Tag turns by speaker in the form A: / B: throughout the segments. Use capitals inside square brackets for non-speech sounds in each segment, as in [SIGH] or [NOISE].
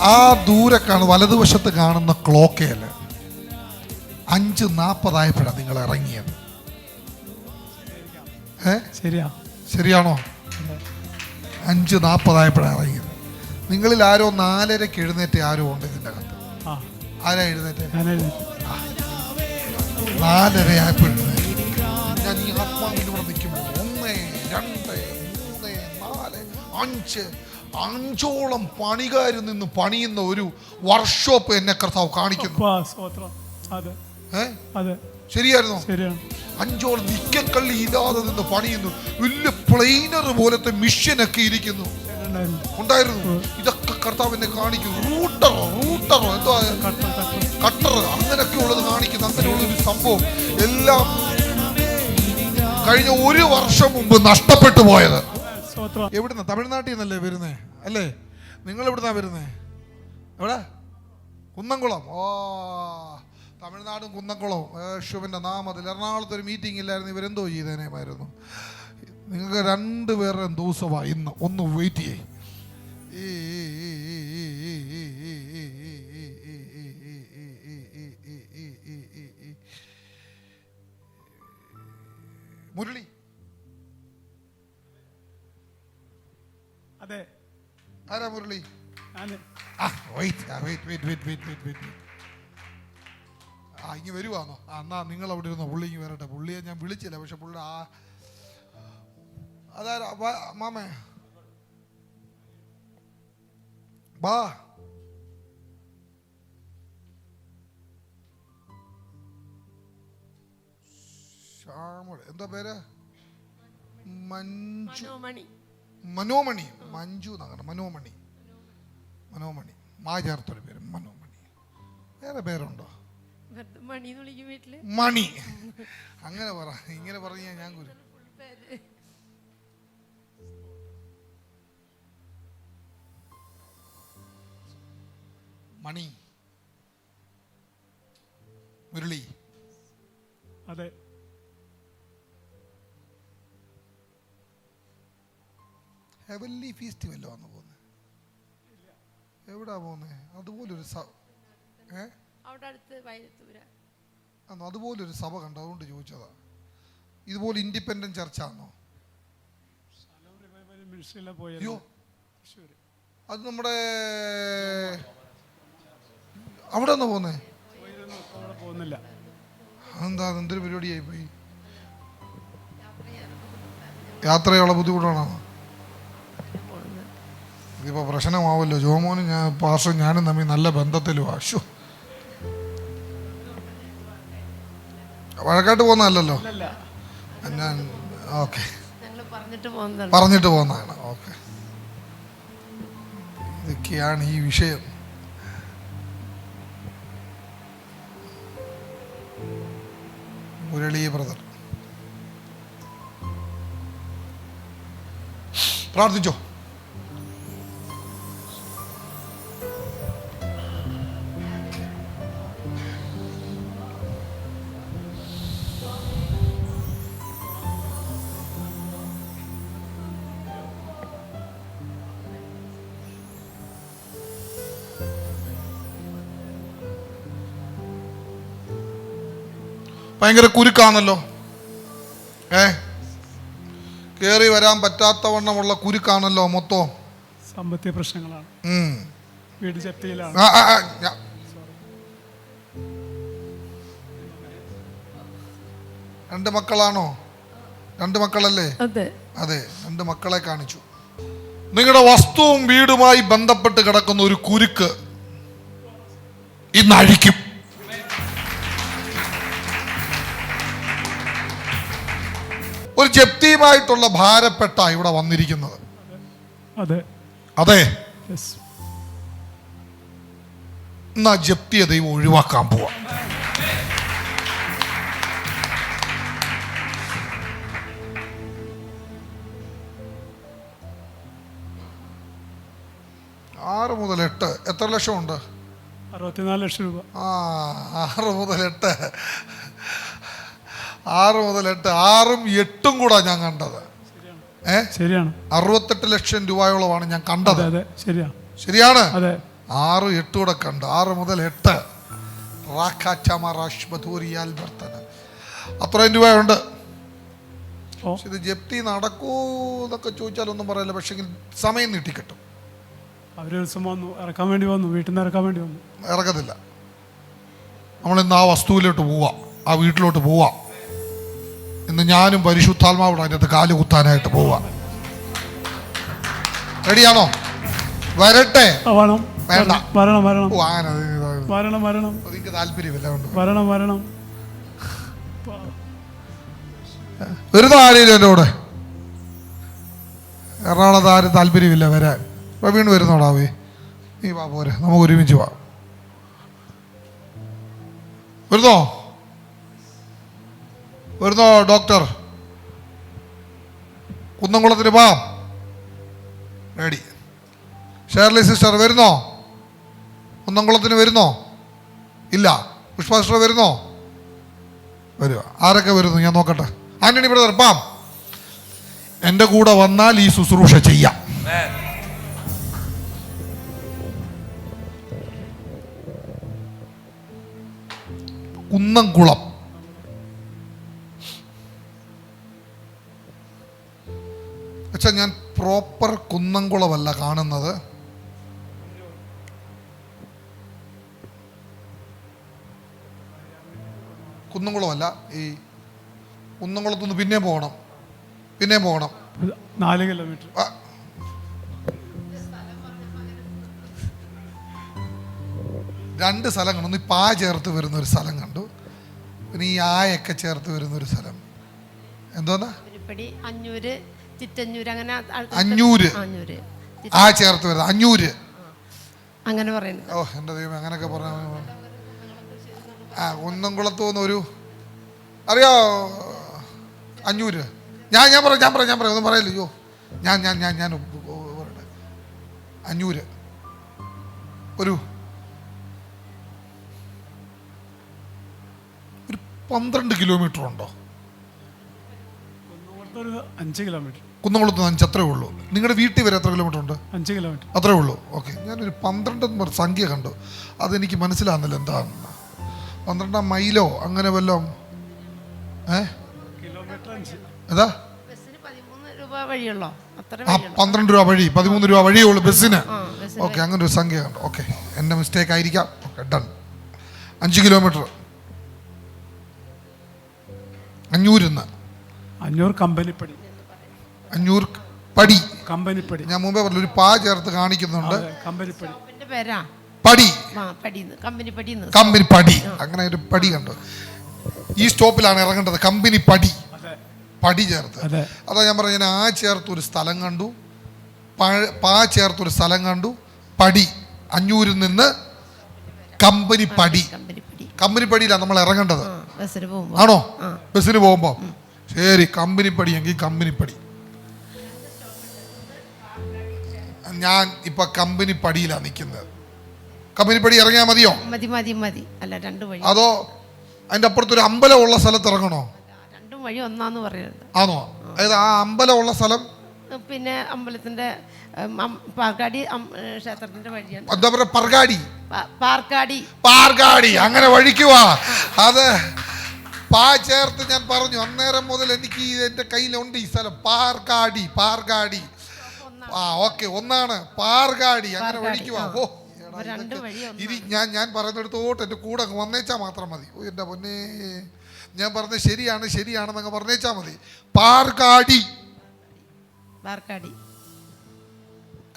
A: ആ ദൂരെ കാണുന്ന വലതുവശത്ത് കാണുന്ന ക്ലോക്കേൽ അഞ്ച് നാൽപ്പതായപ്പോഴാണ് നിങ്ങൾ ഇറങ്ങിയത്. ഏ?
B: ശരിയാ.
A: ശരിയാണോ? അഞ്ച് നാൽപ്പതായപ്പോഴാണ് ഇറങ്ങിയത്. നിങ്ങളിൽ ആരോ നാലരയ്ക്ക് എഴുന്നേറ്റ് ആരോ ഉണ്ട് ഇതിന്റെ അകത്ത്. ആരാ എഴുന്നേറ്റ്? നാലര ആയപ്പോൾ എഴുന്നേറ്റ്. ഞാൻ ഈ ആത്മാവിലൂടെ നിൽക്കുമ്പോൾ ഒന്ന് രണ്ട് മൂന്ന് നാല് അഞ്ച് അഞ്ചോളം പണികാർ നിന്ന് പണിയുന്ന ഒരു വർക്ക്ഷോപ്പ് എന്നെ കർത്താവ് കാണിക്കുന്നു. ശരിയായിരുന്നു? അഞ്ചോളം നിക്കക്കള്ളി ഇല്ലാതെ നിന്ന് പണിയുന്നു. വലിയ പ്ലെയിനർ പോലത്തെ മിഷ്യനൊക്കെ ഇരിക്കുന്നു.
B: ഉണ്ടായിരുന്നു.
A: ഇതൊക്കെ കർത്താവ് എന്നെ കാണിക്കുന്നു. റൂട്ടറോ റൂട്ടറോ എന്തോ
B: കട്ട കട്ട
A: കട്ടർ അങ്ങനെയൊക്കെ ഉള്ളത് കാണിക്കുന്നു. അങ്ങനെയുള്ള ഒരു സംഭവം. എല്ലാം കഴിഞ്ഞ ഒരു വർഷം മുമ്പ് നഷ്ടപ്പെട്ടു പോയത്. എവിടുന്ന തമിഴ്നാട്ടിൽ നിന്നല്ലേ വരുന്നേ അല്ലേ നിങ്ങൾ എവിടുന്നാ വരുന്നേ എവിടെ കുന്നംകുളം ഓ തമിഴ്നാടും കുന്നംകുളവും യേശുവിന്റെ നാമത്തിൽ എറണാകുളത്ത് ഒരു മീറ്റിംഗ് ഇല്ലായിരുന്നു ഇവരെന്തോ ചെയ്തേനേമായിരുന്നു നിങ്ങൾക്ക് രണ്ട് പേരുടെ ദിവസമാണ് ഇന്ന് ഒന്ന് വെയിറ്റ് ചെയ്യേ മുരളി
B: അതെ.
A: ആരാ മുരളി ആ ഇങ്ങ് വരുവാന്നോ? എന്നാ നിങ്ങൾ അവിടെ ഇരുന്നോ. പുള്ളി ഇങ്ങ് വരട്ടെ. പുള്ളിയെ ഞാൻ വിളിച്ചില്ല പക്ഷെ പുള്ളി ആ അതാരാ? മാമേ. ബാ എന്താ പേര്? മഞ്ജു.
C: മനോമണി.
A: മനോമണി മഞ്ജു എന്നാണ് മനോമണി. മനോമണി. മാ ചേർത്തൊരു പേര് മനോമണി. വേറെ പേരുണ്ടോ?
C: മണി
A: അങ്ങനെ പറ ഇങ്ങനെ പറഞ്ഞ ഞാൻ ഗുരു. മണി. മുരളി.
B: അതെ.
A: ഹെവൻലി ഫീസ്റ്റ് വല്ലോ ആണ് പോകുന്നത് എവിടാ പോകുന്നത് അതുപോലൊരു സ ഏ? ആണോ അതുപോലൊരു സഭ കണ്ടു. അതുകൊണ്ട് ചോദിച്ചതാ. ഇതുപോലെ ഇൻഡിപെൻഡന്റ് ചർച്ച ആണോ അയ്യോ അത് നമ്മുടെ അവിടെ നിന്ന്
B: പോന്നേ പോകുന്നില്ല
A: എന്താ എന്തൊരു പരിപാടിയായി പോയി യാത്രയുള്ള ബുദ്ധിമുട്ടാണോ? ഇതിപ്പോ പ്രശ്നമാവല്ലോ. ജോമോനും ഞാൻ പാർശ്വം ഞാനും തമ്മിൽ നല്ല ബന്ധത്തിലും ആശു വഴക്കാട്ട് പോകുന്നതല്ലല്ലോ? ഞാൻ ഓക്കെ.
C: പറഞ്ഞിട്ട് പോകുന്നതാണ്.
A: ഓക്കെ. ഇതൊക്കെയാണ് ഈ വിഷയം. മുരളി ബ്രദർ. പ്രാർത്ഥിച്ചോ? ഭയങ്കര കുരുക്കാണല്ലോ. ഏ? കയറി വരാൻ പറ്റാത്തവണ്ണമുള്ള കുരുക്കാണല്ലോ മൊത്തം.
B: സാമ്പത്തിക പ്രശ്നങ്ങളാണ്. വീട്
A: രണ്ട് മക്കളാണോ? രണ്ട് മക്കളല്ലേ?
C: അതെ.
A: അതെ രണ്ട് മക്കളെ കാണിച്ചു. നിങ്ങളുടെ വസ്തുവും വീടുമായി ബന്ധപ്പെട്ട് കിടക്കുന്ന ഒരു കുരുക്ക് ഇന്ന് അഴിക്കും ഒരു ഭാരപ്പെട്ട ഇവിടെ വന്നിരിക്കുന്നത്.
B: അതെ.
A: അതെ. എന്നാ ജപ്തിയെ ദൈവം ഒഴിവാക്കാൻ പോവാ. ആറ് മുതൽ എട്ട്. എത്ര ലക്ഷം ഉണ്ട്?
B: അറുപത്തിനാല് ലക്ഷം രൂപ.
A: ആ ആറ് മുതൽ എട്ട്. ആറ് മുതൽ എട്ട് ആറും എട്ടും കൂടാ ഞാൻ കണ്ടത്. ഏ?
B: ശരിയാണ്.
A: അറുപത്തെട്ട് ലക്ഷം രൂപയോളമാണ് ഞാൻ കണ്ടത്.
B: ശരിയാ.
A: ശരിയാണ്? ആറ് എട്ട് കൂടെ കണ്ട്. ആറ് മുതൽ എട്ട്. അത്രയും രൂപയുണ്ട്. ഇത് ജപ്തി നടക്കൂ എന്നൊക്കെ ചോദിച്ചാലൊന്നും പറയില്ല. പക്ഷെ സമയം നീട്ടിക്കിട്ടും
B: കിട്ടും. ദിവസം വന്നു ഇറക്കാൻ വേണ്ടി വന്നു വീട്ടിൽ നിന്ന് ഇറക്കാൻ വേണ്ടി വന്നു.
A: ഇറക്കത്തില്ല. നമ്മളിന്ന് ആ വസ്തുവിലോട്ട് പോവാം. ആ വീട്ടിലോട്ട് പോവാം. ഇന്ന് ഞാനും പരിശുദ്ധാത്മാവിടെ അതിനകത്ത് കാൽ കുത്താനായിട്ട് പോവാ. റെഡിയാണോ? വരട്ടെ.
B: ഒരു
A: വേണ്ട.
B: വരണം വരണം.
A: ഓ അങ്ങനെ
B: വരണം വരണം.
A: എനിക്ക് താല്പര്യമില്ല
B: വരണം വരണം.
A: കൂടെ. എറണാകുളത്ത് ആരും താല്പര്യമില്ല വരാൻ. പ്രവീൺ വരുന്നോടാവേ നീ വാ പോരെ. നമുക്ക് ഒരുമിച്ച് വാ. വരുന്നോ? വരുന്നോ ഡോക്ടർ കുന്നംകുളത്തിന് വാ. റെഡി ഷേർലി സിസ്റ്റർ വരുന്നോ? കുന്നംകുളത്തിന് വരുന്നോ? ഇല്ല. പുഷ്പ സിസ്റ്റർ വരുന്നോ? വരുക ആരൊക്കെ വരുന്നു? ഞാൻ നോക്കട്ടെ. ആന്റണി ബ്രദർ പാം. എന്റെ കൂടെ വന്നാൽ ഈ ശുശ്രൂഷ ചെയ്യാം. കുന്നംകുളം. പക്ഷെ ഞാൻ പ്രോപ്പർ കുന്നംകുളമല്ല കാണുന്നത്. കുന്നംകുളമല്ല ഈ കുന്നംകുളത്തുനിന്ന് പിന്നെ പോകണം. പിന്നെ പോകണം.
B: നാല് കിലോമീറ്റർ.
A: രണ്ട് സ്ഥലം കണ്ടു. ഒന്ന് ഈ പാ ചേർത്ത് വരുന്ന ഒരു സ്ഥലം കണ്ടു. പിന്നെ ഈ ആയൊക്കെ ചേർത്ത് വരുന്ന ഒരു സ്ഥലം. എന്തോന്നാ?
C: അഞ്ഞൂര് ചിറ്റഞ്ഞൂര് അങ്ങനെ
A: അഞ്ഞൂര്.
C: അഞ്ഞൂര്.
A: ആ ചേർത്ത് വരുന്നത്. അഞ്ഞൂര്.
C: അങ്ങനെ പറയുന്നത്
A: ഓ എന്റെ ദൈവം അങ്ങനെയൊക്കെ പറഞ്ഞു ആ കുന്നംകുളത്ത് നിന്ന് ഒരു അറിയോ? അഞ്ഞൂര്. ഞാൻ ഞാൻ പറയാം ഞാൻ പറയാം ഞാൻ പറയാം. ഒന്നും പറയല്ലോ? അയ്യോ. ഞാൻ ഞാൻ ഞാൻ ഞാൻ പറയട്ടെ. അഞ്ഞൂര്. ഒരു ഒരു പന്ത്രണ്ട് കിലോമീറ്റർ ഉണ്ടോ?
B: അഞ്ച് കിലോമീറ്റർ.
A: കുന്നംകുളത്ത് അഞ്ച് അത്രേ ഉള്ളൂ. നിങ്ങളുടെ വീട്ടിൽ വരെ എത്ര കിലോമീറ്റർ ഉണ്ട്?
B: അഞ്ച് കിലോമീറ്റർ
A: അത്രേ ഉള്ളൂ. ഓക്കെ ഞാനൊരു പന്ത്രണ്ട് സംഖ്യ കണ്ടു. അതെനിക്ക് മനസ്സിലാകുന്നില്ല എന്താണെന്ന് പന്ത്രണ്ടാം മൈലോ അങ്ങനെ വല്ലതും ഏ?
B: കിലോമീറ്റർ അഞ്ച്.
A: ഏതാ?
C: ബസ്സിന് പതിമൂന്ന് രൂപ വഴിയുള്ളോ? അത്ര
A: ആ
C: വഴിയുള്ളൂ?
A: പന്ത്രണ്ട് രൂപ വഴി. പതിമൂന്ന് രൂപ വഴിയേ ഉള്ളൂ ബസ്സിന്. ഓക്കെ അങ്ങനെ ഒരു സംഖ്യ കണ്ടു. ഓക്കെ എന്റെ മിസ്റ്റേക്ക് ആയിരിക്കാം. ഓക്കെ ഡൺ അഞ്ച് കിലോമീറ്റർ അഞ്ഞൂരിന്ന്.
B: അഞ്ഞൂറ് കമ്പനിപ്പടി
A: അഞ്ഞൂർ പടി.
B: കമ്പനിപ്പടി.
A: ഞാൻ മുമ്പേ പറഞ്ഞു ഒരു പാ ചേർത്ത് കാണിക്കുന്നുണ്ട്.
B: അതെ കമ്പനിപ്പടി.
C: പേരാ?
A: പടി.
C: കമ്പനി
A: പടി അങ്ങനെ ഒരു പടി കണ്ടു. ഈ സ്റ്റോപ്പിലാണ് ഇറങ്ങേണ്ടത് കമ്പനി പടി പടി ചേർത്ത്.
B: അതെ.
A: ഞാൻ പറഞ്ഞു ഞാൻ ആ ചേർത്ത് ഒരു സ്ഥലം കണ്ടു. പാ ചേർത്ത് ഒരു സ്ഥലം കണ്ടു. പടി. അഞ്ഞൂരിൽ നിന്ന് കമ്പനി പടി
C: കമ്പനി
A: പടിയിലാണ് നമ്മൾ ഇറങ്ങേണ്ടത്.
C: ആണോ ബസ്സിന് പോകുമ്പോ.
A: ബസ്സിന് പോകുമ്പോൾ ശരി കമ്പനി പടി എങ്കിൽ കമ്പനി പടി ഞാൻ ഇപ്പൊ കമ്പനി പടിയിലാണ് നിൽക്കുന്നത് കമ്പനി പടി ഇറങ്ങിയാൽ മതിയോ?
C: മതി മതി മതി. അല്ല രണ്ട് വഴി.
A: അതോ അതിന്റെ അപ്പുറത്തൊരു അമ്പലമുള്ള സ്ഥലത്ത് ഇറങ്ങണോ?
C: രണ്ടും വഴി ഒന്നാന്ന് പറയുന്നത്.
A: ആണോ അതായത് ആ അമ്പലമുള്ള സ്ഥലം?
C: പിന്നെ അമ്പലത്തിന്റെ പാർക്കാടി ക്ഷേത്രത്തിന്റെ വഴിയാണ്.
A: എന്താ പറയുക പർഗാടി
C: പാർക്കാടി.
A: പാർഗാടി അങ്ങനെ വഴിക്കുവാ അത് പാ ചേർത്ത് ഞാൻ പറഞ്ഞു അന്നേരം മുതൽ എനിക്ക് എന്റെ കയ്യിലുണ്ട് ഈ സ്ഥലം. പാർക്കാടി പാർഗാടി ആ ഓക്കെ ഒന്നാണ് പാർഗാടി അങ്ങനെ
C: വിളിക്കുവാ.
A: ഓ. ഇനി ഞാൻ ഞാൻ പറയുന്നിടത്തോട്ട് എന്റെ കൂടെ അങ്ങ് വന്നേച്ചാ മാത്രം മതി. ഓ എന്റെ പൊന്നെ. ഞാൻ പറഞ്ഞ ശരിയാണ് ശരിയാണെന്നങ്ങ് പറഞ്ഞേച്ചാ മതി. പാർഗാടി.
C: കാരണം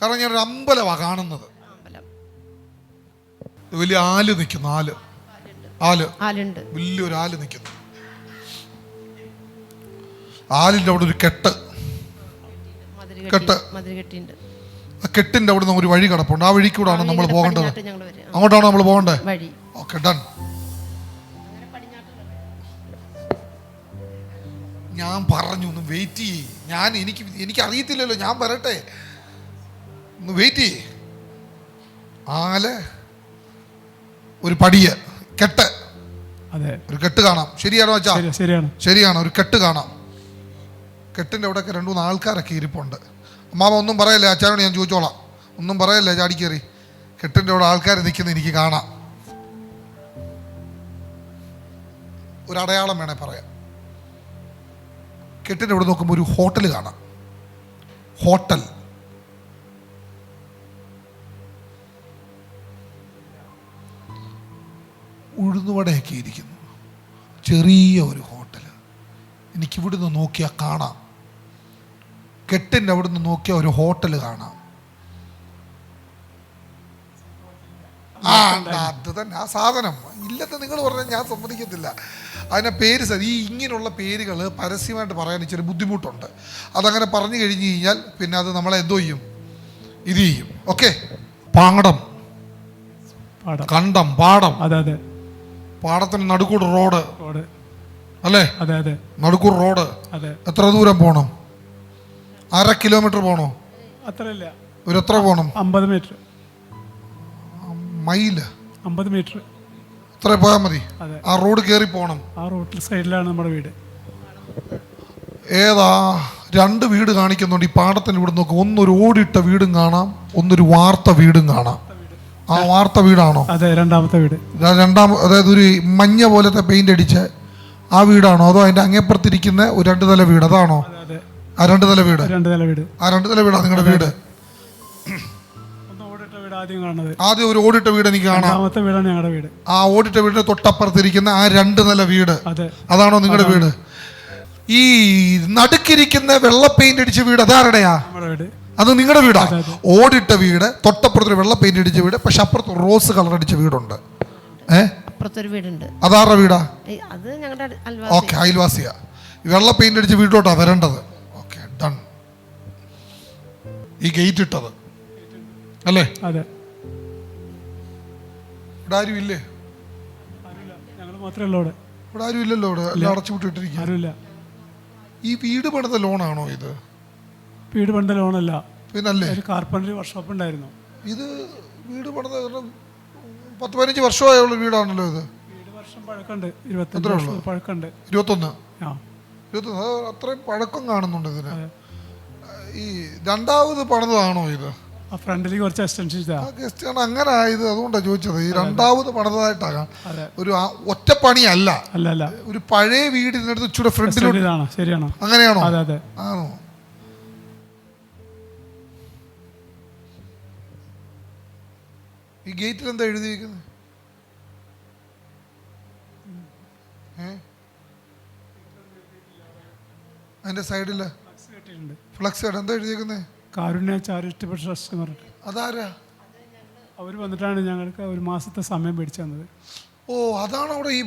A: കാരണം ഒരു അമ്പലമാണ് കാണുന്നത്. വലിയ ആൽ നിൽക്കുന്നു ആൽ.
C: ആൽ.
A: വലിയൊരു ആൽ നിൽക്കുന്നു. ആലിന്റെ അവിടെ ഒരു കെട്ട്. കെട്ട്. ആ കെട്ടിന്റെ അവിടെ നിന്ന് ഒരു വഴി കിടപ്പുണ്ട്. ആ വഴി കൂടാണ് നമ്മൾ പോകേണ്ടത്. അങ്ങോട്ടാണ് നമ്മൾ പോകേണ്ടത്?
C: വഴി.
A: Okay done. ഞാൻ പറഞ്ഞു ഒന്ന് വെയിറ്റ് ചെയ്യേ. ഞാൻ എനിക്ക് എനിക്ക് അറിയത്തില്ലല്ലോ ഞാൻ വരട്ടെ. ഒന്ന് വെയിറ്റ് ചെയ്യേ. ആൽ ഒരു പടിയ് കെട്ട്.
B: അതെ.
A: ഒരു കെട്ട് കാണാം. ശരിയാണോ
B: ശരിയാണ്.
A: ശരിയാണ് ഒരു കെട്ട് കാണാം. കെട്ടിന്റെ അവിടെയൊക്കെ രണ്ടു മൂന്ന് ആൾക്കാരൊക്കെ ഇരിപ്പുണ്ട്. അമ്മാവ ഒന്നും പറയല്ലേ അച്ഛനോട് ഞാൻ ചോദിച്ചോളാം. ഒന്നും പറയല്ലേ ചാടിക്കേറി കെട്ടിന്റെ അവിടെ ആൾക്കാർ നിൽക്കുന്ന എനിക്ക് കാണാം. ഒരു അടയാളം വേണേ പറയാം. കെട്ടിന്റെ അവിടെ നോക്കുമ്പോൾ ഒരു ഹോട്ടൽ കാണാം. ഹോട്ടൽ. ഉഴുന്നുവടയൊക്കെ ഇരിക്കുന്നു. ചെറിയ ഒരു ഹോട്ടൽ എനിക്കിവിടുന്ന് നോക്കിയാൽ കാണാം. കെട്ടിന്റെ അവിടുന്ന് നോക്കിയ ഒരു ഹോട്ടൽ കാണാം. ആ അത് തന്നെ ആ സാധനം. ഇല്ലെന്ന് നിങ്ങൾ പറഞ്ഞാൽ ഞാൻ സമ്മതിക്കത്തില്ല. അതിനെ പേര് സാർ ഈ ഇങ്ങനെയുള്ള പേരുകൾ പരസ്യമായിട്ട് പറയാൻ ഇച്ചിരി ബുദ്ധിമുട്ടുണ്ട്. അതങ്ങനെ പറഞ്ഞു കഴിഞ്ഞു കഴിഞ്ഞാൽ പിന്നെ അത് നമ്മളെ എന്തോ ചെയ്യും? ഇത് ചെയ്യും. ഓക്കെ? പാടം കണ്ടം പാടം
B: അതെ അതെ.
A: പാടത്തിന് നടുക്കൂട് റോഡ്. അല്ലേ?
B: അതെ അതെ.
A: നടുക്കൂർ റോഡ്. എത്ര ദൂരം പോകണം അര കിലോമീറ്റർ പോണോ?
B: അത്രയല്ല.
A: ഒരു എത്ര പോകണം
B: അമ്പത് മീറ്റർ.
A: മൈൽ
B: അമ്പത് മീറ്റർ.
A: ഇത്ര പോയാൽ മതി.
B: അതെ.
A: ആ റോഡ് കയറി പോകണം
B: ആ റോട്ടിൽ സൈഡിലാണ് നമ്മുടെ വീട്.
A: ഏതാ രണ്ട് വീട് കാണിക്കുന്നുണ്ട്. ഈ പാടത്തിന് ഇവിടെ നോക്ക്. ഒന്നൊരു ഓടിട്ട വീടും കാണാം ഒന്നൊരു വാർത്ത വീടും കാണാം. ആ വാർത്ത വീടാണോ?
B: അതെ രണ്ടാമത്തെ വീട്.
A: ര- രണ്ടാം അതായത് ഒരു മഞ്ഞ പോലത്തെ പെയിന്റ് അടിച്ച് ആ വീടാണോ? അതോ അതിന്റെ അങ്ങേപ്പുറത്തിരിക്കുന്ന ഒരു രണ്ട് നില വീട് അതാണോ?
B: അതെ അതെ
A: ആ രണ്ട് നില വീട്?
B: രണ്ട് നില വീട്.
A: ആ രണ്ട് നില വീടാ നിങ്ങളുടെ വീട്?
B: ഒന്ന് ഓടിട്ട വീട് ആദ്യം കാണുന്നത്.
A: ആദ്യം ഒരു ഓടിട്ട വീട് എനിക്ക് കാണാം.
B: വീടാണ് ഞങ്ങളുടെ വീട്.
A: ആ ഓടിട്ട വീടിന്റെ തൊട്ടപ്പുറത്തിരിക്കുന്ന ആ രണ്ട് നില വീട്.
B: അതെ.
A: അതാണോ നിങ്ങളുടെ വീട്? ഈ നടുക്കിരിക്കുന്ന വെള്ള പെയിന്റ് അടിച്ച വീട് അതാരുടെയാ
B: നമ്മുടെ വീട്.
A: അത് നിങ്ങളുടെ വീടാ. ഓടിട്ട വീട് തൊട്ടപ്പുറത്തൊരു വെള്ള പെയിന്റ് അടിച്ച വീട് പക്ഷെ അപ്പുറത്ത് റോസ് കളർ അടിച്ച വീടുണ്ട്. ഏ?
C: വീടുണ്ട്.
A: അതാരുടെ വീടാ? ഓക്കെ അയൽവാസിയാ. ഈ വെള്ള പെയിന്റ് അടിച്ച വീട്ടിലോട്ടാ വരേണ്ടത്. ഡൺ ഈ ഗേറ്റ് ഇട്ടത്. അല്ലേ?
B: അതെ.
A: ഇവിടെ ആരും ഇല്ലേ?
B: മാത്രമേ ഉള്ളൂ
A: ഇവിടെ ആരും ഇല്ലല്ലോ ഇവിടെ എല്ലാം അടച്ചു ഈ വീട് പണിത ലോണാണോ ഇത്?
B: വീട് പണിത ലോണല്ല.
A: പിന്നല്ലേ?
B: ഒരു കാർപ്പന്ററി വർക്ക്ഷോപ്പ് ഉണ്ടായിരുന്നു.
A: ഇത് വീട് പണിത പത്ത് പതിനഞ്ച് വർഷമായുള്ള വീടാണല്ലോ ഇത്.
B: വീട് വർഷം പഴക്കമുണ്ട്. ഇരുപത്തി പഴക്കമുണ്ട്.
A: ഇരുപത്തൊന്ന്.
B: ആ.
A: ഇരുപത്തൊന്ന് അത് അത്രയും പഴക്കം കാണുന്നുണ്ട് ഇതിന്. ഈ രണ്ടാമത് പണിതാണോ ഇത്?
B: ഫ്രണ്ടിൽ കുറച്ച് എക്സ്റ്റൻഷൻ ചെയ്താ
A: ആ ഗസ്റ്റാണ് അങ്ങനെ ആയത് അതുകൊണ്ടാണ് ചോദിച്ചത്. ഈ രണ്ടാമത് പണിതായിട്ടാകാം. ഒരു ഒറ്റ ഒറ്റപ്പണിയല്ല
B: അല്ല അല്ല.
A: ഒരു പഴയ വീടിനടുത്ത് ഇച്ചിരി ഫ്രണ്ടിലോട്ട്.
B: ഇതാണ് ശരിയാണോ?
A: അങ്ങനെയാണോ?
B: അതെ അതെ.
A: ആണോ? ഈ ഗേറ്റിൽ എന്താ എഴുതിയിരിക്കുന്നത് ഏ? അതിന്റെ
B: സൈഡിൽ
A: ഫ്ലക്സ് എന്താ എഴുതിയിരിക്കുന്നത്
B: കാരുണ്യ ചാരിറ്റബിൾ ട്രസ്റ്റ് എന്ന് പറഞ്ഞിട്ട്.
A: അതാരാ?
B: അവർ വന്നിട്ടാണ് ഞങ്ങൾക്ക് ഒരു മാസത്തെ സമയം പിടിച്ചു തന്നത്.
A: ഓ അതാണ് അവിടെ ഈ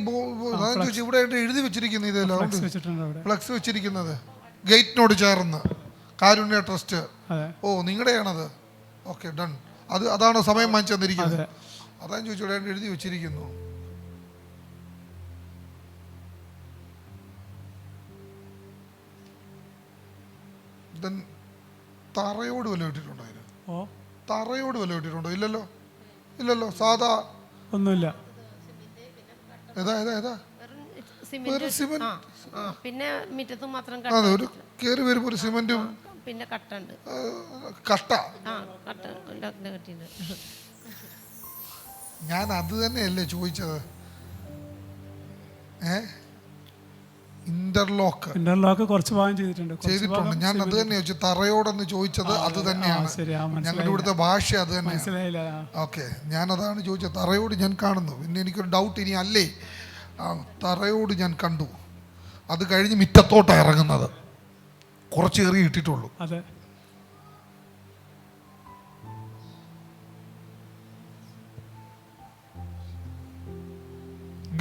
A: ഇവിടെ എഴുതി വെച്ചിരിക്കുന്നത് ഇതെല്ലാം.
B: ഫ്ലക്സ് വെച്ചിട്ടുണ്ട് അവിടെ.
A: ഫ്ലക്സ് വെച്ചിരിക്കുന്നത്. ഗേറ്റിനോട് ചേർന്ന്. കാരുണ്യ ട്രസ്റ്റ്. ഓ നിങ്ങളുടെയാണത്. Okay done. അത് അതാണോ സമയം വാങ്ങിച്ചു തന്നിരിക്കുന്നത്.
B: അതെ.
A: അതാ ചോദിച്ചു എഴുതി വെച്ചിരിക്കുന്നു. Then തറയോട് വില കിട്ടിയിട്ടുണ്ടോ അതിന്
B: ഓ.
A: തറയോട് വില കിട്ടിയിട്ടുണ്ടോ? ഇല്ലല്ലോ. ഇല്ലല്ലോ. സാധാ
B: ഒന്നുമില്ല.
A: ഏതാ ഏതാ ഏതാ?
C: വെറും
A: വെറും
C: സിമെന്റ്. പിന്നെ മുറ്റത്ത് മാത്രം
A: അതെ ഒരു കയറി വരുമ്പോൾ ഒരു സിമെന്റും
C: പിന്നെ കട്ടുണ്ട്.
A: കട്ട.
C: ആ കട്ട. ഉണ്ടാക്കുന്ന കട്ടിയുണ്ട്
A: ഞാൻ അത് തന്നെയല്ലേ ചോദിച്ചത്. ഏ? ഇന്റർലോക്ക്
B: ഇന്റർലോക്ക് കുറച്ച് ഭാഗം ചെയ്തിട്ടുണ്ട്.
A: ചെയ്തിട്ടുണ്ട്. ഞാൻ അത് തന്നെ ചോദിച്ചു തറയോടെന്ന് ചോദിച്ചത് അത് തന്നെയാണ്. ഞങ്ങളുടെ ഇവിടുത്തെ ഭാഷ അത്
B: തന്നെ
A: ഓക്കെ. ഞാൻ ഞാനതാണ് ചോദിച്ചത്. തറയോട് ഞാൻ കാണുന്നു. പിന്നെ എനിക്കൊരു ഡൗട്ട് ഇനി അല്ലേ? തറയോട് ഞാൻ കണ്ടു. അത് കഴിഞ്ഞ് മിറ്റത്തോട്ടാണ് ഇറങ്ങുന്നത്. കുറച്ച് കയറി ഇട്ടിട്ടുള്ളൂ.
B: അതെ.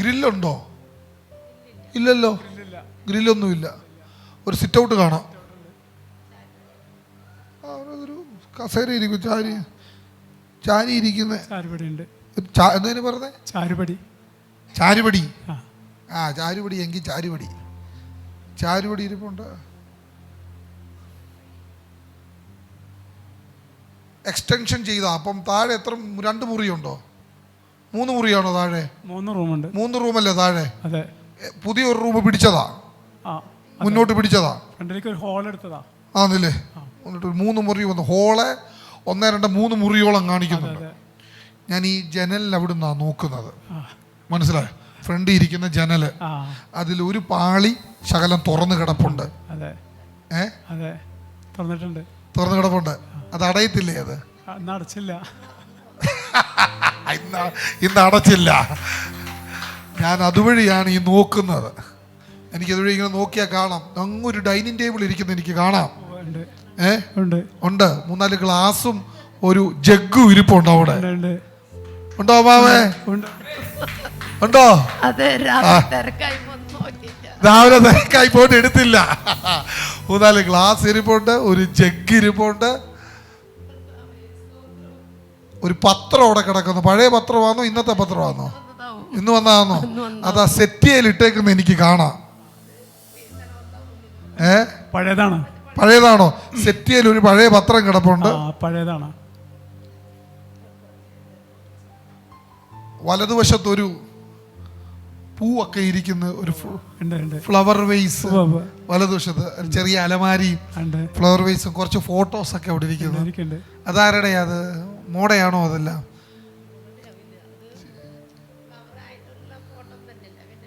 A: ഗ്രില്ലുണ്ടോ? ഇല്ലല്ലോ. ഗ്രില്ലൊന്നുമില്ല. ഒരു സിറ്റ് ഔട്ട് കാണാം ഒരു കസേര ഇരിക്കും. ചാരി ചാരി ഇരിക്കുന്ന. എന്തേനു പറഞ്ഞേ?
B: ചാരുപടി.
A: ചാരുപടി.
B: ആ.
A: ചാരുപടി എങ്കിൽ ചാരുപടി. ചാരുപടി ഇരിപ്പുണ്ട്. എക്സ്റ്റൻഷൻ ചെയ്താ? അപ്പം താഴെ എത്ര രണ്ട് മുറിയുണ്ടോ? മൂന്ന് മുറിയാണോ താഴെ?
B: മൂന്ന് റൂമുണ്ട്.
A: മൂന്ന് റൂമല്ലേ താഴെ? പുതിയൊരു റൂം പിടിച്ചതാ. മുന്നോട്ട് പിടിച്ചതാ.
B: ഫ്രണ്ടിലേക്ക് ഒരു ഹോൾ എടുത്തതാ.
A: ആന്നില്ലേ? എന്നിട്ട് മൂന്ന് മുറി വന്ന് ഹോൾ ഒന്നേ രണ്ട് മൂന്ന് മുറിയോളം കാണിക്കുന്നുണ്ട്. ഞാൻ ഈ ജനലിൽ അവിടെ നിന്നാണ് നോക്കുന്നത് മനസ്സിലായോ? ഫ്രണ്ട് ഇരിക്കുന്ന
B: ജനൽ
A: അതിൽ ഒരു പാളി ശകലം തുറന്നു കിടപ്പുണ്ട്. ഏ?
B: തുറന്നിട്ടുണ്ട്.
A: തുറന്നു കിടപ്പുണ്ട്. അത് അടയത്തില്ലേ അത്?
B: അടച്ചില്ല. [LAUGHS]
A: ഇന്ന് ഇന്ന് അടച്ചില്ല. ഞാൻ അതുവഴിയാണ് ഈ നോക്കുന്നത്. എനിക്ക് അതുവഴി ഇങ്ങനെ നോക്കിയാൽ കാണാം. അങ്ങൊരു ഡൈനിങ് ടേബിൾ ഇരിക്കുന്ന എനിക്ക് കാണാം.
B: ഉണ്ട്.
A: ഏ?
B: ഉണ്ട്.
A: ഉണ്ട്. മൂന്നാൽ ഗ്ലാസും ഒരു ജഗ്ഗും ഇരിപ്പുണ്ട് അവിടെ.
B: ഉണ്ട്
A: മാവേ
B: ഉണ്ട്
A: രാവിലെ തിരക്കായി പോയിട്ട് എടുത്തില്ല. മൂന്നാൽ ഗ്ലാസ് ഇരിപ്പുണ്ട് ഒരു ജഗ് ഇരിപ്പുണ്ട്. ഒരു പത്രം അവിടെ കിടക്കുന്നു. പഴയ പത്രമാണോ ഇന്നത്തെ പത്രമാണോ. ഇന്ന് വന്നതാണോ അതാ സെറ്റിയയിൽ ഇട്ടേക്കുന്ന എനിക്ക് കാണാം. ഏ?
B: പഴയതാണ്.
A: പഴയതാണോ? സെറ്റിയിൽ ഒരു പഴയ പത്രം കിടപ്പുണ്ട്.
B: പഴയതാണ്.
A: വലതുവശത്ത് ഒരു പൂവൊക്കെ ഇരിക്കുന്ന ഒരു ഫ്ലവർ
B: വെയ്സ്.
A: വലതുവശത്ത് ചെറിയ
B: അലമാരി.
A: ഫ്ലവർ വെയ്സ് കുറച്ച് ഫോട്ടോസ് ഒക്കെ അവിടെ ഇരിക്കുന്നു. അതാരുടെ അത്? മോഡയാണോ അതെല്ലാം?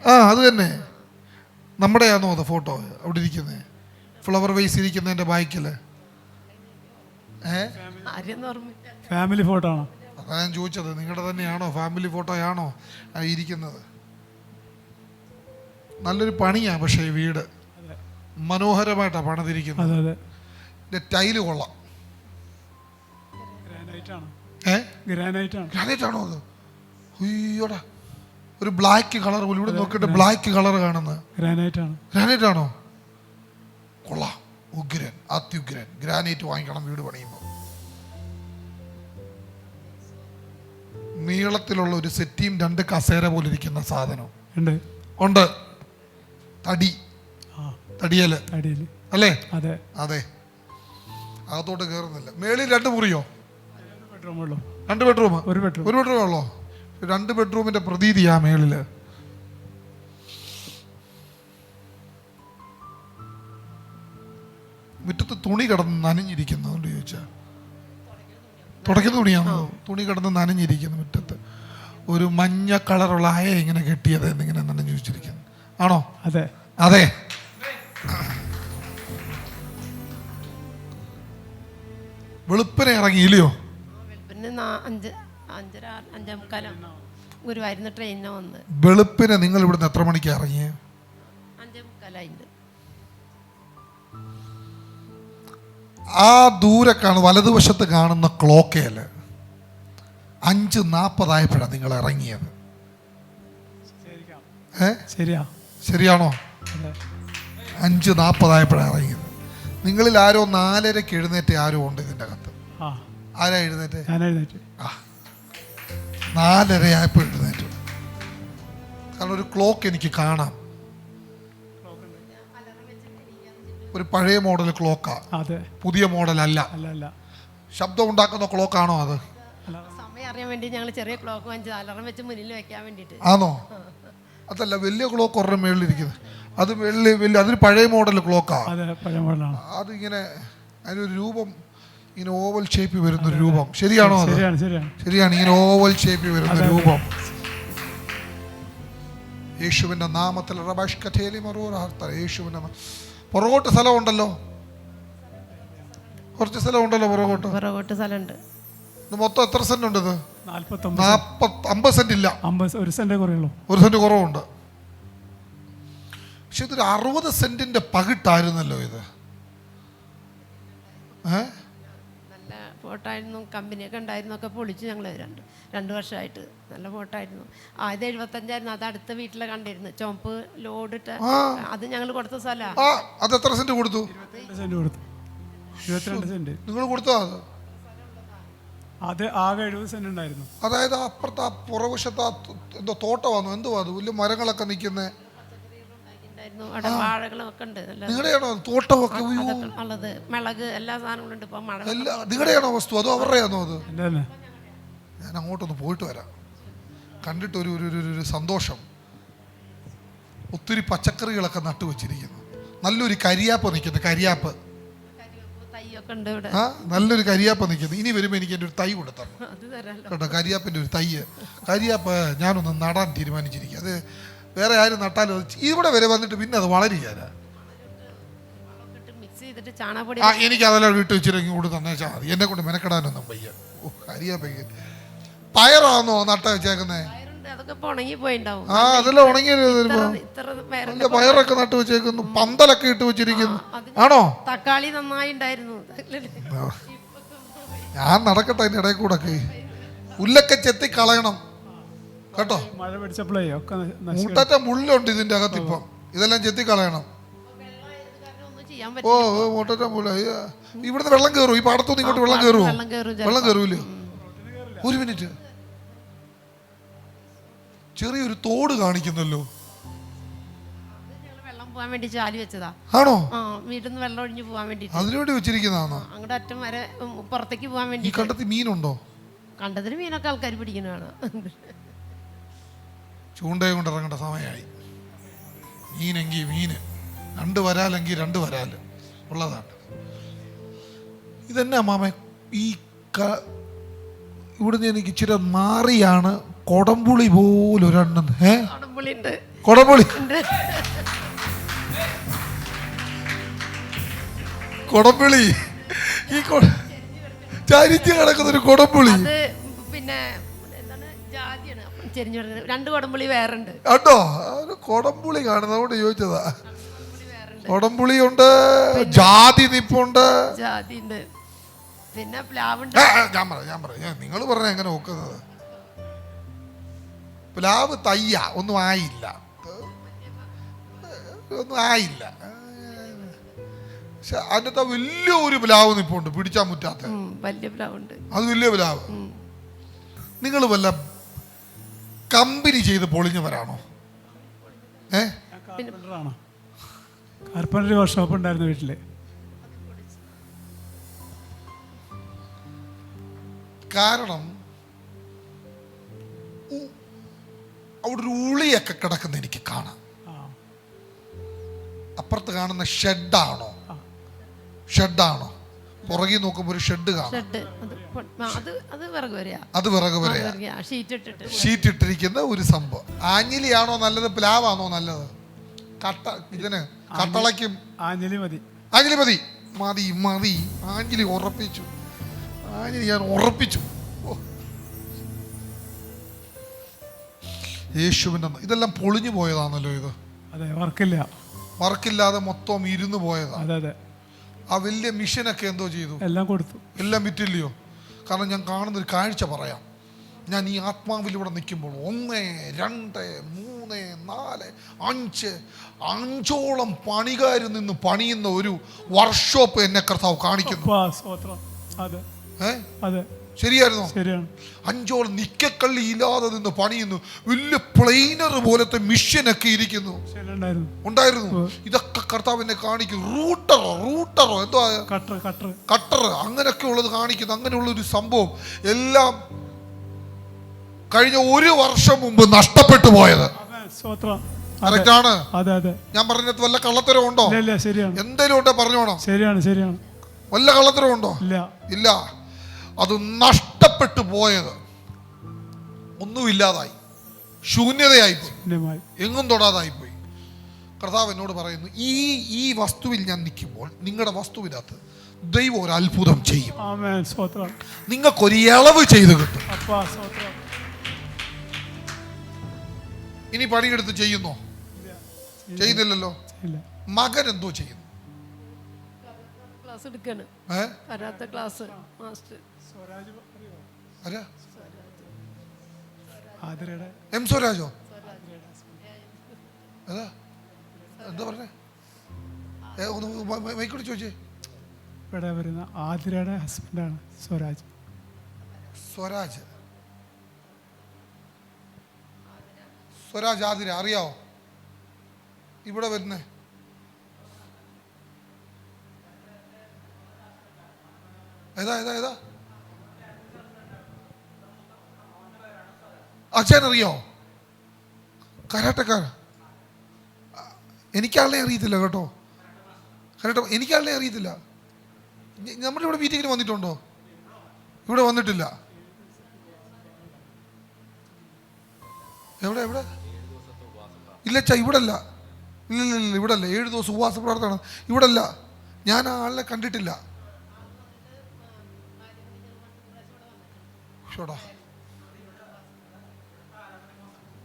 A: ആ അത് തന്നെ. നമ്മുടെയാണോ അത് ഫോട്ടോ? അവിടെ ഇരിക്കുന്നത് ഫ്ലവർ വൈസ് ഇരിക്കുന്നതിന്റെ ബാക്കിൽ ഫാമിലി
B: ഫോട്ടോ ആണോ?
A: അതാ ഞാൻ ചോദിച്ചത്. നിങ്ങളുടെ തന്നെയാണോ? ഫാമിലി ഫോട്ടോയാണോ ആണോ ഇരിക്കുന്നത്? നല്ലൊരു പണിയാ പക്ഷേ വീട്. മനോഹരമായിട്ടാണ് പണിതിരിക്കുന്നത്. ടൈൽ കൊള്ളാം.
B: ഗ്രാനൈറ്റ് ആണോ
A: അത്? അയ്യോടാ. ഒരു ബ്ലാക്ക് കളർ പോലും ഇവിടെ നോക്കിയിട്ട് ബ്ലാക്ക് കളർ കാണുന്നത്.
B: ഗ്രാനൈറ്റ് ആണ്.
A: ഗ്രാനൈറ്റ് ആണോ? കൊള്ളാം. ഉഗ്രൻ അത്യുഗ്രൻ. ഗ്രാനൈറ്റ് വാങ്ങിക്കണം വീട് പണിയുമ്പോൾ. നീളത്തിലുള്ള ഒരു സെറ്റിയും രണ്ട് കസേര പോലെ ഇരിക്കുന്ന സാധനം
B: ഉണ്ട്.
A: ഉണ്ട്. തടി.
B: തടിയൽ
A: അല്ലേ?
B: അതെ.
A: അതെ. അകത്തോട്ട് കയറുന്നില്ല മേളിൽ രണ്ട് മുറിയോ? രണ്ട് ബെഡ്റൂം
B: ഒരു ബെഡ്റൂം
A: ഒരു ബെഡ്റൂം ഉള്ളോ? രണ്ട് ബെഡ്റൂമിന്റെ പ്രതീതിയാ മേളിൽ. മുറ്റത്ത് തുണി കിടന്ന് നനഞ്ഞിരിക്കുന്നു അതുകൊണ്ട് ചോദിച്ചാ. തുടയ്ക്കുന്ന തുണിയാണോ? തുണി കിടന്ന് നനഞ്ഞിരിക്കുന്നു മുറ്റത്ത്. ഒരു മഞ്ഞ കളറുള്ള അയ ഇങ്ങനെ കെട്ടിയത് എന്നിങ്ങനെ നനഞ്ഞു വെച്ചിരിക്കുന്നു. ആണോ?
B: അതെ.
A: അതെ. വെളുപ്പിനെ ഇറങ്ങിയില്ലയോ?
C: അഞ്ച്. അഞ്ചര ആറ് അഞ്ചേ മുക്കാലം ഗുരുവായൂരിന്ന് ട്രെയിനിന് വന്ന്.
A: വെളുപ്പിനെ നിങ്ങൾ ഇവിടുന്ന് എത്ര മണിക്ക് ഇറങ്ങി
C: അഞ്ചേ മുക്കാലായിട്ടുണ്ട്
A: ആ ദൂരെ കാണും വലതുവശത്ത് കാണുന്ന ക്ലോക്കയിൽ അഞ്ച് നാൽപ്പതായപ്പോഴാണ് നിങ്ങൾ ഇറങ്ങിയത്. ഏ?
B: ശരിയാ.
A: ശരിയാണോ? അഞ്ച് നാൽപ്പതായപ്പോഴാണ് ഇറങ്ങിയത്. നിങ്ങളിൽ ആരോ നാലരക്ക് എഴുന്നേറ്റ് ആരോ ഉണ്ട് ഇതിന്റെ അകത്ത്.
B: ആ.
A: ആരാ എഴുന്നേറ്റ്?
B: ആ എഴുന്നേറ്റ്.
A: നാലരയായപ്പോൾ എഴുന്നേറ്റു. കാരണം ഒരു ക്ലോക്ക് എനിക്ക് കാണാം. ഒരു പഴയ മോഡൽ ക്ലോക്കാ.
B: അതെ.
A: പുതിയ മോഡൽ അല്ല. ശബ്ദം ഉണ്ടാക്കുന്ന ക്ലോക്കാണോ അത്?
B: അല്ല.
C: സമയം അറിയാൻ വേണ്ടി ഞങ്ങൾ ചെറിയ ക്ലോക്ക് വാങ്ങിച്ചത്. അലറം വെച്ച് മുന്നിൽ വെക്കാൻ വേണ്ടിയിട്ട്
A: ആണോ അതല്ല വലിയ ക്ലോക്ക് ഒരെണ്ണം മേളിലിരിക്കുന്നത് അത് വലിയ വലിയ അതൊരു പഴയ മോഡൽ ക്ലോക്കാ.
B: അതെ പഴയ മോഡലാണ്.
A: അതിങ്ങനെ അതിനൊരു രൂപം ഇങ്ങനെ ഓവൽ ഷേപ്പിൽ വരുന്നൊരു രൂപം. ശരിയാണോ അത്?
B: ശരിയാണ് ശരിയാണ്.
A: ശരിയാണ് ഇങ്ങനെ ഓവൽ ഷേപ്പിൽ വരുന്ന രൂപം. യേശുവിന്റെ നാമത്തിൽ റബാഷ് കഥേലി മറൂറാർത്ത യേശുവിന്റെ നാ- പുറകോട്ട് സ്ഥലം ഉണ്ടല്ലോ കുറച്ച് സ്ഥലം ഉണ്ടല്ലോ പുറകോട്ട്?
C: പുറകോട്ട് സ്ഥലമുണ്ട്.
A: ഇത് മൊത്തം എത്ര സെന്റ് ഉണ്ട് ഇത്? അമ്പത് സെന്റ് ഇല്ല.
B: ഒരു സെന്റ് കുറയുള്ളൂ
A: ഒരു സെന്റ് കുറവുണ്ട്. പക്ഷെ ഇതൊരു അറുപത് സെന്റിന്റെ പകിട്ടായിരുന്നല്ലോ ഇത്. ഏ?
C: നല്ല ഫോട്ടായിരുന്നു കമ്പനിയൊക്കെ ഉണ്ടായിരുന്നു ഒക്കെ പൊളിച്ച് ഞങ്ങൾ രണ്ട് രണ്ട് വർഷമായിട്ട് നല്ല ഫോട്ടായിരുന്നു ആ ഇത് എഴുപത്തഞ്ചായിരുന്നു അത് അടുത്ത വീട്ടിലെ കണ്ടിരുന്നു. ചുമപ്പ് ലോഡിട്ട് അത് ഞങ്ങൾ കൊടുത്ത സ്ഥലമാണ്
A: ആ അത് എത്ര സെന്റ് കൊടുത്തു?
B: സെന്റ് കൊടുത്തു. ഇരുപത്തിരണ്ട് സെന്റ്.
A: നിങ്ങൾ കൊടുത്തോ അത്?
B: അത് ആകെ എഴുപത് സെന്റ് ഉണ്ടായിരുന്നു.
A: അതായത് അപ്പുറത്ത് ആ പുറകുശത്ത് ആ ത- എന്തോ തോട്ടമാണോ? എന്തുവാ അത്? വലിയ മരങ്ങളൊക്കെ നിൽക്കുന്നത്
C: ഉണ്ടായിരുന്നു. അവിടെ വാഴകളും ഒക്കെ ഉണ്ട്
A: നിങ്ങളുടെയാണോ? തോട്ടമൊക്കെ
C: ഉള്ളത്. മിളക് എല്ലാ സാധനങ്ങളും ഉണ്ട്. ഇപ്പൊ മഴ
A: നിങ്ങളുടെയാണോ വസ്തു? അതോ അവരുടെയാണോ അത്? ഞാൻ അങ്ങോട്ടൊന്ന് പോയിട്ട് വരാം. കണ്ടിട്ട് ഒരു ഒരു ഒരു- സന്തോഷം. ഒത്തിരി പച്ചക്കറികളൊക്കെ നട്ടുവച്ചിരിക്കുന്നു നല്ലൊരു കരിയാപ്പ് നിൽക്കുന്നു. കരിയാപ്പ്.
C: കരിവേപ്പ് തൈയൊക്കെ ഉണ്ട് ഇവിടെ.
A: ആ നല്ലൊരു കരിയാപ്പ നിൽക്കുന്നു. ഇനി വരുമ്പോൾ എനിക്ക് എന്റെ ഒരു തൈ കൊടുത്തരണം. കേട്ടോ കരിയാപ്പിന്റെ ഒരു തൈ. കരിയാപ്പ് ഞാനൊന്ന് നടാൻ തീരുമാനിച്ചിരിക്കുക അത് വേറെ ആരും നട്ടാലും അത് ഇവിടെ വരെ വന്നിട്ട് പിന്നെ അത് ആ എനിക്ക് അതെല്ലാം വീട്ടിൽ വെച്ചിട്ടെങ്കിൽ കൂടി തന്നേച്ചാൽ മതി. എന്നെ കൊണ്ട് മെനക്കെടാനൊന്നും പയ്യ ഓ കരിയാപ്പയ്ക്ക് പയറാന്നോ നട്ട വെച്ചേക്കുന്നേ? ആ അതെല്ലാം
C: ഉണങ്ങി
A: നല്ല പയറൊക്കെ നട്ട് വെച്ചേക്കുന്നു. പന്തലൊക്കെ ഇട്ട് വെച്ചിരിക്കുന്നു. ആണോ?
C: തക്കാളി നന്നായി ഉണ്ടായിരുന്നു
A: ഞാൻ നടക്കട്ടെ അതിന്റെ ഇടയിൽ കൂടെ ഉല്ലൊക്കെ ചെത്തി കളയണം. കേട്ടോ?
B: മഴ പിടിച്ചപ്പോഴേ ഒക്കെ നശിച്ചു
A: മൂട്ടറ്റ മുള്ളുണ്ട് ഇതിന്റെ അകത്ത് ഇപ്പം. ഇതെല്ലാം ചെത്തി കളയണം.
C: ഒന്നും ചെയ്യാൻ
A: ഓ
C: പറ്റില്ല
A: ഓ, മൂട്ടറ്റ മുള്ള. ഇവിടുന്ന് വെള്ളം കയറും ഈ പാടത്തുനിന്ന് ഇങ്ങോട്ട് വെള്ളം
C: കയറും
A: വെള്ളം കയറൂലേ ഒരു മിനിറ്റ്. ചെറിയൊരു തോട് കാണിക്കുന്നല്ലോ.
C: ഞങ്ങൾ വെള്ളം പോകാൻ വേണ്ടി ചാലി വെച്ചതാ.
A: ആണോ?
C: ആ വീട്ടിൽ നിന്ന് വെള്ളം ഒഴിഞ്ഞു പോകാൻ വേണ്ടി
A: അതിനുവേണ്ടി വെച്ചിരിക്കുന്നതാണോ?
C: അങ്ങോട്ട് അറ്റം വരെ പുറത്തേക്ക് പോകാൻ വേണ്ടി
A: കണ്ടത്തിൽ മീനുണ്ടോ?
C: കണ്ടതിന് മീനൊക്കെ ആൾക്കാർ പിടിക്കുന്നതാണ്.
A: ചൂണ്ടയെ കൊണ്ട് ഇറങ്ങേണ്ട സമയമായി. മീനെങ്കിൽ മീന് രണ്ട് വരാലെങ്കിൽ രണ്ട് വരാൽ ഉള്ളതാണ്. ഇതെന്നാ മാമ ഈ ക ഇവിടുന്ന് എനിക്ക് ഇച്ചിരി മാറിയാണ് കൊടംപുളി പോലൊരെണ്ണം. ഏ
C: അടമ്പുളിയുണ്ട്
A: കൊടംപുളി. കൊടംപുളി. ഈ ചരിച്ച് കിടക്കുന്ന ഒരു കൊടംപുളി.
C: പിന്നെ രണ്ട്
A: കേട്ടോ കൊടംപുളി കാണുന്നതുകൊണ്ട് ചോദിച്ചതാ. കൊടംപുളി ഉണ്ട് ജാതി നിപ്പുണ്ട്.
C: ജാതി ഉണ്ട്. പിന്നെ പ്ലാവുണ്ട്.
A: ഏ, ഏ, ഞാൻ പറയാം ഞാൻ പറയാം. നിങ്ങൾ പറഞ്ഞ എങ്ങനെ നോക്കുന്നത്? പ്ലാവ് തയ്യ ഒന്നും ആയില്ല. ഒന്നും ആയില്ല. പക്ഷെ അതിനകത്ത് വലിയ ഒരു പ്ലാവ് നിപ്പുണ്ട്. പിടിച്ചാൽ മുറ്റാത്ത
C: വലിയ പ്ലാവുണ്ട്.
A: അത് വലിയ പ്ലാവ്. നിങ്ങൾ വല്ല കമ്പനി ചെയ്ത് പൊളിഞ്ഞവരാണോ? ഏ?
B: കാർപ്പന്റർ വർക്ക്ഷോപ്പ് ഉണ്ടായിരുന്നു വീട്ടിൽ.
A: കാരണം അവിടെ ഒരു ഉളിയൊക്കെ കിടക്കുന്ന എനിക്ക് കാണാം. അപ്പുറത്ത് കാണുന്ന ഷെഡാണോ? ഷെഡാണോ? പുറകിൽ നോക്കുമ്പോൾ ഒരു ഷെഡ് കാണാം.
C: ഷെഡ് അത് വിറക് വരെയാ.
A: അത് വിറക് വരെയാ.
C: ഷീറ്റ് ഇട്ടിട്ട്.
A: ഷീറ്റ് ഇട്ടിരിക്കുന്ന ഒരു സംഭവം. ആഞ്ഞിലിയാണോ നല്ലത് പ്ലാവാണോ നല്ലത്? കട്ട ഇതിന് കട്ടളയ്ക്കും.
B: ആഞ്ഞലി മതി.
A: ആഞ്ഞിലി മതി. മതി മതി. ആഞ്ഞിലി ഉറപ്പിച്ചു. ആഞ്ഞിലി ഞാൻ ഉറപ്പിച്ചു. യേശുവിന്റെ യേശുവിന്റെ ഇതെല്ലാം പൊളിഞ്ഞു പോയതാണല്ലോ ഇത്.
B: അതെ വർക്കില്ല.
A: വർക്കില്ലാതെ മൊത്തം ഇരുന്ന് പോയതാണ്
B: അതെ അതെ.
A: ആ വലിയ മിഷനൊക്കെ എന്തോ ചെയ്തു.
B: എല്ലാം കൊടുത്തു.
A: എല്ലാം വിറ്റില്ലയോ? കാരണം ഞാൻ കാണുന്നൊരു കാഴ്ച പറയാം. ഞാൻ ഈ ആത്മാവിലൂടെ ഇവിടെ നിൽക്കുമ്പോൾ ഒന്ന് രണ്ട് മൂന്ന് നാല് അഞ്ച് അഞ്ചോളം പണികാർ നിന്ന് പണിയുന്ന ഒരു വർക്ക്ഷോപ്പ് എന്നെ കർത്താവ് കാണിക്കുന്നു.
B: അതെ.
A: ഏ? ശരിയായിരുന്നോ? അഞ്ചോളം നിക്കക്കള്ളി ഇല്ലാതെ നിന്ന് പണിയുന്നു. വലിയ പ്ലെയിനർ പോലത്തെ മിഷ്യനൊക്കെ ഇരിക്കുന്നു.
B: ഉണ്ടായിരുന്നു.
A: ഇതൊക്കെ കർത്താവിനെ കാണിക്കും. റൂട്ടറോ റൂട്ടറോ എന്തോ
B: കട്ടർ
A: അങ്ങനെയൊക്കെ ഉള്ളത് കാണിക്കുന്നു. അങ്ങനെയുള്ള ഒരു സംഭവം. എല്ലാം കഴിഞ്ഞ ഒരു വർഷം മുമ്പ് നഷ്ടപ്പെട്ടു പോയത്.
B: അതെ
A: ഞാൻ പറഞ്ഞത് വല്ല കള്ളത്തരം ഉണ്ടോ? എന്തേലും ഉണ്ടോ പറഞ്ഞോണോ?
B: ശരിയാണ് ശരിയാണ്.
A: വല്ല കള്ളത്തരം ഉണ്ടോ?
B: ഇല്ല.
A: ഇല്ല. അത് നഷ്ടപ്പെട്ടു പോയത് ഒന്നുമില്ലാതായി. ശൂന്യതയായിപ്പോയി എങ്ങും തൊടാതായിപ്പോയി കർത്താവ് എന്നോട് പറയുന്നു ഈ ഈ വസ്തുവിൽ ഞാൻ നിൽക്കുമ്പോൾ നിങ്ങളുടെ വസ്തുവിനകത്ത് ദൈവം ഒരു അത്ഭുതം ചെയ്യും. നിങ്ങൾക്കൊരു ഇളവ് ചെയ്ത് കിട്ടും. ഇനി പണിയെടുത്ത് ചെയ്യുന്നോ? ചെയ്യുന്നില്ലല്ലോ. മകൻ എന്തോ ചെയ്യുന്നു?
C: ക്ലാസ് എടുക്കാണ്. വരാത്ത ക്ലാസ് മാസ്റ്റർ
A: എം സ്വരാജോ? എന്താ പറഞ്ഞേ? ഒന്ന് മൈക്കോട് ചോദിച്ചേ
B: ഇവിടെ വരുന്ന ആതിരയുടെ ഹസ്ബൻഡാണ് സ്വരാജ്.
A: സ്വരാജ്. സ്വരാജ് ആതിര അറിയാവോ? ഇവിടെ വരുന്നേ. ഏതാ ഏതാ ഏതാ? അച്ഛൻ അറിയോ? കരാട്ടക്കാര. എനിക്കാളെ അറിയത്തില്ല കേട്ടോ. കരാട്ട എനിക്കാളെ അറിയത്തില്ല. നമ്മുടെ ഇവിടെ മീറ്റിങ്ങിന് വന്നിട്ടുണ്ടോ? ഇവിടെ വന്നിട്ടില്ല. എവിടെ എവിടെ? ഇല്ല ചാ ഇവിടെ അല്ല ഇല്ല ഇല്ല ഇല്ല ഇവിടെ അല്ല ഏഴ് ദിവസം ഉപവാസ പ്രാർത്ഥന. ഇവിടെ അല്ല ഞാൻ ആ ആളിനെ കണ്ടിട്ടില്ല. ഷോടാ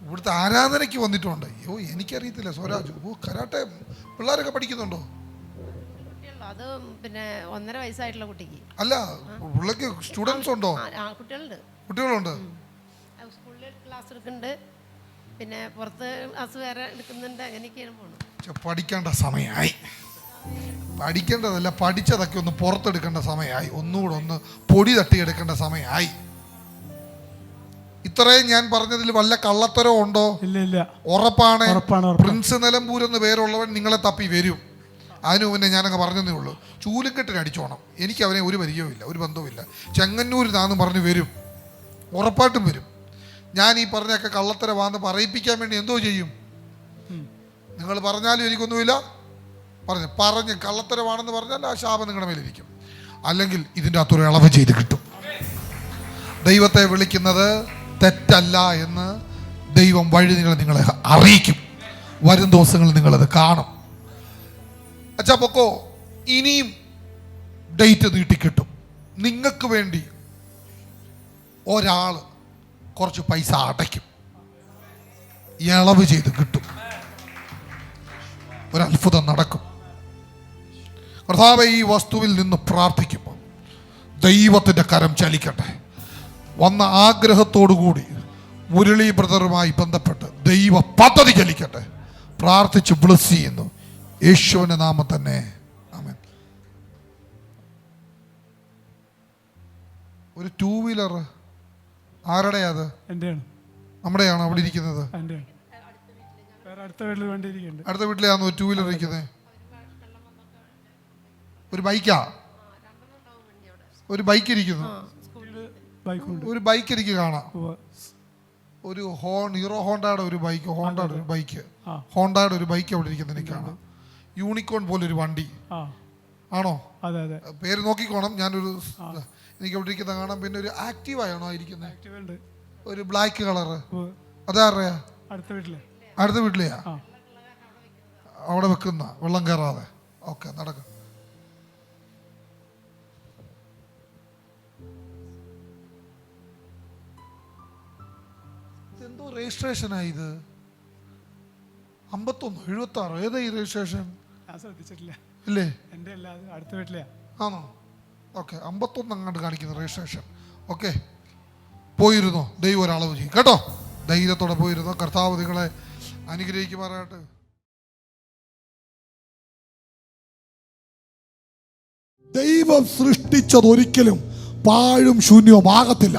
A: ഇവിടുത്തെ ആരാധനയ്ക്ക് വന്നിട്ടുണ്ട്. അയ്യോ എനിക്കറിയത്തില്ല സ്വരാജ്. ഓ കരാട്ടെ പിള്ളേരൊക്കെ പഠിക്കുന്നുണ്ടോ?
C: അത് പിന്നെ ഒന്നര വയസ്സായിട്ടുള്ള കുട്ടിക്ക്.
A: അല്ല പിള്ളേക്ക് സ്റ്റുഡൻസ് ഉണ്ടോ?
C: കുട്ടികളുണ്ട്. സ്കൂളിൽ ക്ലാസ് എടുക്കുന്നുണ്ട്. പിന്നെ പുറത്ത് ക്ലാസ് വേറെ എടുക്കുന്നുണ്ട്. അങ്ങനെയൊക്കെയാണ്
A: പഠിക്കേണ്ട സമയമായി. പഠിക്കേണ്ടതല്ല പഠിച്ചതൊക്കെ ഒന്ന് പുറത്തെടുക്കേണ്ട സമയമായി. ഒന്നുകൂടെ ഒന്ന് പൊടി തട്ടിയെടുക്കേണ്ട സമയമായി. ഇത്രയും ഞാൻ പറഞ്ഞതിൽ വല്ല കള്ളത്തരോ ഉണ്ടോ?
B: ഇല്ല ഇല്ല.
A: ഉറപ്പാണ്. പ്രിൻസ് നിലമ്പൂർ എന്ന് പേരുള്ളവൻ നിങ്ങളെ തപ്പി വരും. അതിനു മുന്നേ ഞാനങ്ങ് പറഞ്ഞതേ ഉള്ളൂ. ചൂലുകെട്ടിന് അടിച്ചോണം. എനിക്ക് അവനെ ഒരു പരിചയവുമില്ല ഒരു ബന്ധവുമില്ല. ചെങ്ങന്നൂരിനാന്ന് പറഞ്ഞു വരും. ഉറപ്പായിട്ടും വരും. ഞാൻ ഈ പറഞ്ഞൊക്കെ കള്ളത്തരമാന്ന് പറയിപ്പിക്കാൻ വേണ്ടി എന്തോ ചെയ്യും? നിങ്ങൾ പറഞ്ഞാലും എനിക്കൊന്നുമില്ല. പറഞ്ഞു പറഞ്ഞ് കള്ളത്തരമാണെന്ന് പറഞ്ഞാൽ ആ ശാപം നിങ്ങളുടെ മേലിരിക്കും. അല്ലെങ്കിൽ ഇതിന്റെ അകത്തൊരു ഇളവ് ചെയ്ത് കിട്ടും. ദൈവത്തെ വിളിക്കുന്നത് തെറ്റല്ല എന്ന് ദൈവം വഴി നിങ്ങൾ നിങ്ങളെ അറിയിക്കും. വരും ദിവസങ്ങളിൽ നിങ്ങളത് കാണും. അച്ഛാ പൊക്കോ ഇനിയും ഡേറ്റ് നീട്ടിക്കിട്ടും. നിങ്ങൾക്ക് വേണ്ടി ഒരാൾ കുറച്ച് പൈസ അടയ്ക്കും. ഇളവ് ചെയ്ത് കിട്ടും. ഒരത്ഭുതം നടക്കും. കർത്താവ് ഈ വസ്തുവിൽ നിന്ന് പ്രാർത്ഥിക്കുമ്പോൾ ദൈവത്തിന്റെ കരം ചലിക്കട്ടെ. വന്ന ആഗ്രഹത്തോടു കൂടി മുരളി ബ്രദറുമായി ബന്ധപ്പെട്ട് ദൈവ പദ്ധതി ചലിക്കട്ടെ. പ്രാർത്ഥിച്ച് ബ്ലസ് ചെയ്യുന്നു. യേശുവിന്റെ നാമം തന്നെ. ആമേൻ. ഒരു ടൂ വീലർ ആരുടെയാ അത്?
B: എന്റെയാണ്
A: നമ്മുടെയാണോ അവിടെ ഇരിക്കുന്നത്?
B: അടുത്ത വീട്ടിൽ വേണ്ടിയിരിക്കുന്നുണ്ട്.
A: അടുത്ത വീട്ടിലെയാണോ ടൂ വീലർ ഇരിക്കുന്നത് ഒരു ബൈക്കാ ഒരു ബൈക്ക് ഇരിക്കുന്നു. ഒരു ബൈക്ക് എനിക്ക് കാണാം. ഒരു ഹോൺ ഹീറോ ഹോണ്ടയുടെ ഒരു ബൈക്ക് ഹോണ്ടയുടെ ഒരു ബൈക്ക്. ഹോണ്ടയുടെ ഒരു ബൈക്ക് അവിടെ ഇരിക്കുന്നത് എനിക്ക് കാണാം. യൂണിക്കോൺ പോലെ ഒരു വണ്ടി. ആണോ? പേര് നോക്കിക്കോണം. ഞാനൊരു എനിക്ക് അവിടെ ഇരിക്കുന്ന കാണാം. പിന്നെ ഒരു ആക്റ്റീവ് ആണോ ഇരിക്കുന്നത് ഒരു ബ്ലാക്ക് കളറ്
B: അതാറിയാ
A: അതാറയാ
B: അടുത്ത വീട്ടിലെ.
A: അടുത്ത വീട്ടിലെയാ? അവിടെ വെക്കുന്ന വെള്ളം കയറാതെ. ഓക്കെ നടക്കും. എന്തോ രജിസ്ട്രേഷനായി ഇത്? അമ്പത്തൊന്ന് എഴുപത്തി ആറ് ഏതാ ഈ രജിസ്ട്രേഷൻ
B: ഞാൻ ശ്രദ്ധിച്ചിട്ടില്ല.
A: ഇല്ലേ?
B: എന്റെ അല്ല അത് അടുത്ത വീട്ടിലെയാ.
A: ആണോ? ഓക്കെ അമ്പത്തൊന്ന് അങ്ങോട്ട് കാണിക്കുന്ന രജിസ്ട്രേഷൻ ഓക്കെ. പോയിരുന്നോ? ദൈവം ഒരളവ് ചെയ്യും. കേട്ടോ? ധൈര്യത്തോടെ പോയിരുന്നോ? കർത്താവ് നിങ്ങളെ അനുഗ്രഹിക്കുമാറായിട്ട് ദൈവം സൃഷ്ടിച്ചത് ഒരിക്കലും പാഴും ശൂന്യവുമാകത്തില്ല